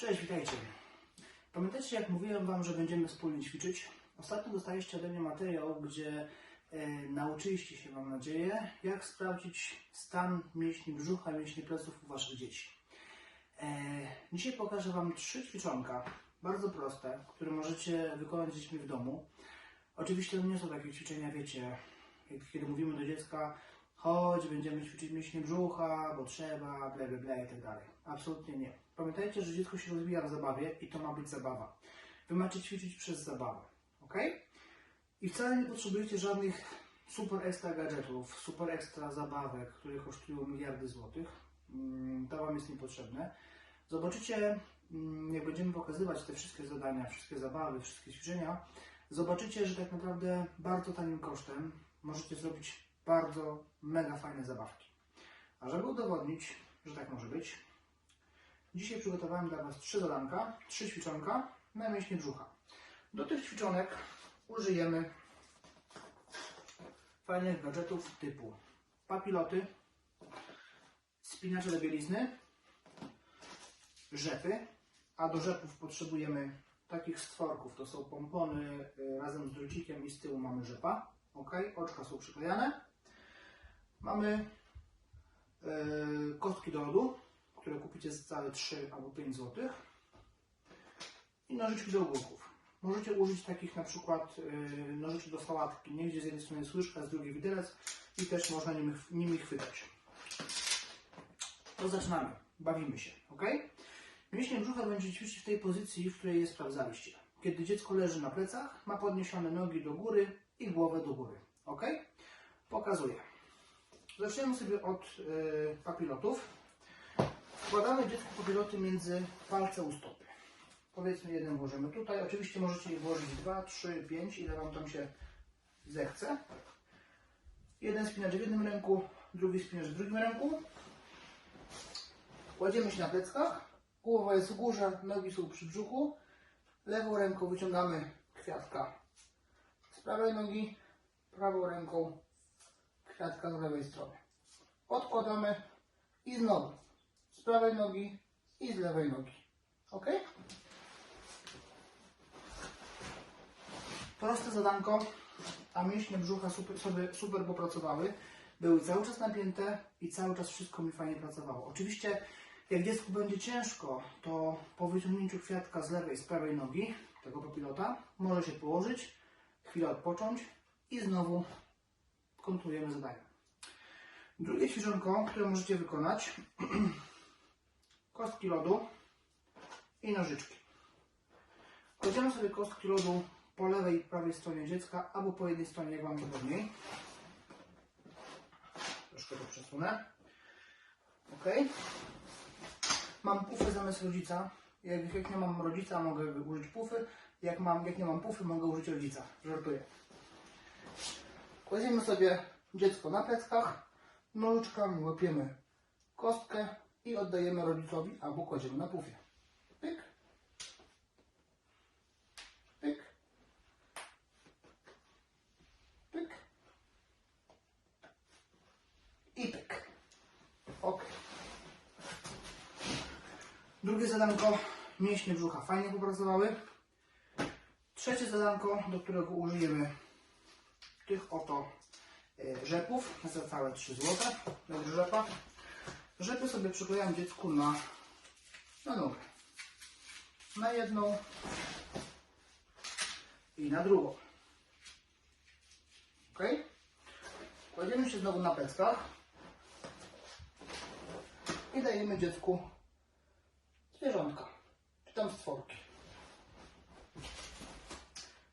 Cześć, witajcie. Pamiętacie, jak mówiłem Wam, że będziemy wspólnie ćwiczyć? Ostatnio dostaliście ode mnie materiał, gdzie e, nauczyliście się, mam nadzieję, jak sprawdzić stan mięśni brzucha, mięśni pleców u Waszych dzieci. E, dzisiaj pokażę Wam trzy ćwiczonka, bardzo proste, które możecie wykonać z dziećmi w domu. Oczywiście to nie są takie ćwiczenia, wiecie, kiedy mówimy do dziecka, chodź, będziemy ćwiczyć mięśnie brzucha, bo trzeba, ble, ble, ble i tak dalej. Absolutnie nie. Pamiętajcie, że dziecko się rozwija w zabawie i to ma być zabawa. Wy macie ćwiczyć przez zabawę, ok? I wcale nie potrzebujecie żadnych super ekstra gadżetów, super ekstra zabawek, które kosztują miliardy złotych. Mm, To Wam jest niepotrzebne. Zobaczycie, mm, jak będziemy pokazywać te wszystkie zadania, wszystkie zabawy, wszystkie ćwiczenia, zobaczycie, że tak naprawdę bardzo tanim kosztem możecie zrobić bardzo mega fajne zabawki. A żeby udowodnić, że tak może być, dzisiaj przygotowałem dla Was trzy zadanka, trzy ćwiczonka na mięśnie brzucha. Do tych ćwiczonek użyjemy fajnych gadżetów typu papiloty, spinacze do bielizny, rzepy, a do rzepów potrzebujemy takich stworków, to są pompony y, razem z drucikiem i z tyłu mamy rzepa, ok, oczka są przyklejane. Mamy y, kostki do lodu, które kupicie za całe 3 albo 5 zł i nożyczki do ogórków. Możecie użyć takich na przykład y, nożyczek do sałatki, nie gdzie z jednej strony jest z drugiej widelec i też można nimi, nimi chwytać. To zaczynamy, bawimy się, ok? Mięśnie brzucha będzie ćwiczyć w tej pozycji, w której je sprawdzaliście. Kiedy dziecko leży na plecach, ma podniesione nogi do góry i głowę do góry. Ok? Pokazuję. Zaczniemy sobie od y, papilotów. Wkładamy dziecku papiloty między palce u stopy. Powiedzmy jeden włożymy tutaj. Oczywiście możecie je włożyć dwa, trzy, pięć, ile Wam tam się zechce. Jeden spinacz w jednym ręku, drugi spinacz w drugim ręku. Kładziemy się na pleckach. Głowa jest w górze, nogi są przy brzuchu. Lewą ręką wyciągamy kwiatka z prawej nogi, prawą ręką kwiatka z lewej strony. Odkładamy i znowu z prawej nogi i z lewej nogi. Ok? Proste zadanko, a mięśnie brzucha super, sobie super popracowały. Były cały czas napięte i cały czas wszystko mi fajnie pracowało. Oczywiście, jak dziecku będzie ciężko, to po wyciągnięciu kwiatka z lewej, z prawej nogi, tego papilota, może się położyć, chwilę odpocząć i znowu kontynuujemy zadanie. Drugie ćwiczonko, które możecie wykonać, kostki lodu i nożyczki. Kładziemy sobie kostki lodu po lewej i prawej stronie dziecka, albo po jednej stronie, jak Wam wygodniej. Troszkę to przesunę. Ok. Mam pufy zamiast rodzica. Jak, jak nie mam rodzica, mogę użyć pufy. Jak, mam, jak nie mam pufy, mogę użyć rodzica. Żartuję. Kładziemy sobie dziecko na pleckach, nożyczkami łapiemy kostkę i oddajemy rodzicowi albo kładziemy na pufie. Pyk. Pyk. Pyk. I pyk. Ok. Drugie zadanko, mięśnie brzucha fajnie popracowały. Trzecie zadanko, do którego użyjemy tych oto e, rzepów za całe 3 zł. Dobrze, rzepa. Rzepy sobie przyklejam dziecku na, na nogę. Na jedną i na drugą. Ok? Kładziemy się znowu na pleckach i dajemy dziecku zwierzątka, czy tam stworki.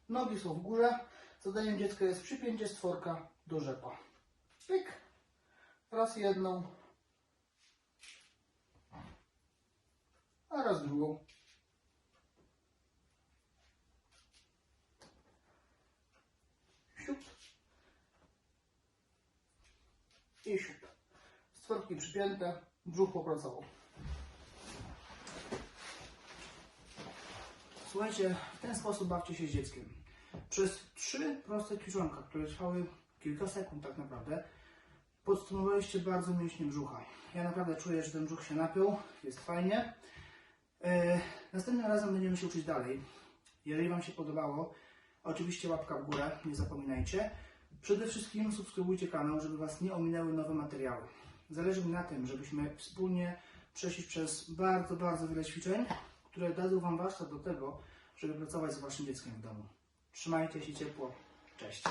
Nogi są w górze. Zadaniem dziecka jest przypięcie stworka do rzepa. Pyk. Raz jedną. A raz drugą. Siup. I siup. Stworki przypięte, brzuch popracował. Słuchajcie, w ten sposób bawcie się z dzieckiem. Przez trzy proste ćwiczonka, które trwały kilka sekund tak naprawdę, podsumowaliście bardzo mięśnie brzucha. Ja naprawdę czuję, że ten brzuch się napiął, jest fajnie. E, Następnym razem będziemy się uczyć dalej. Jeżeli Wam się podobało, oczywiście łapka w górę, nie zapominajcie. Przede wszystkim subskrybujcie kanał, żeby Was nie ominęły nowe materiały. Zależy mi na tym, żebyśmy wspólnie przeszli przez bardzo, bardzo wiele ćwiczeń, które dadzą Wam warsztat do tego, żeby pracować z Waszym dzieckiem w domu. Trzymajcie się ciepło. Cześć.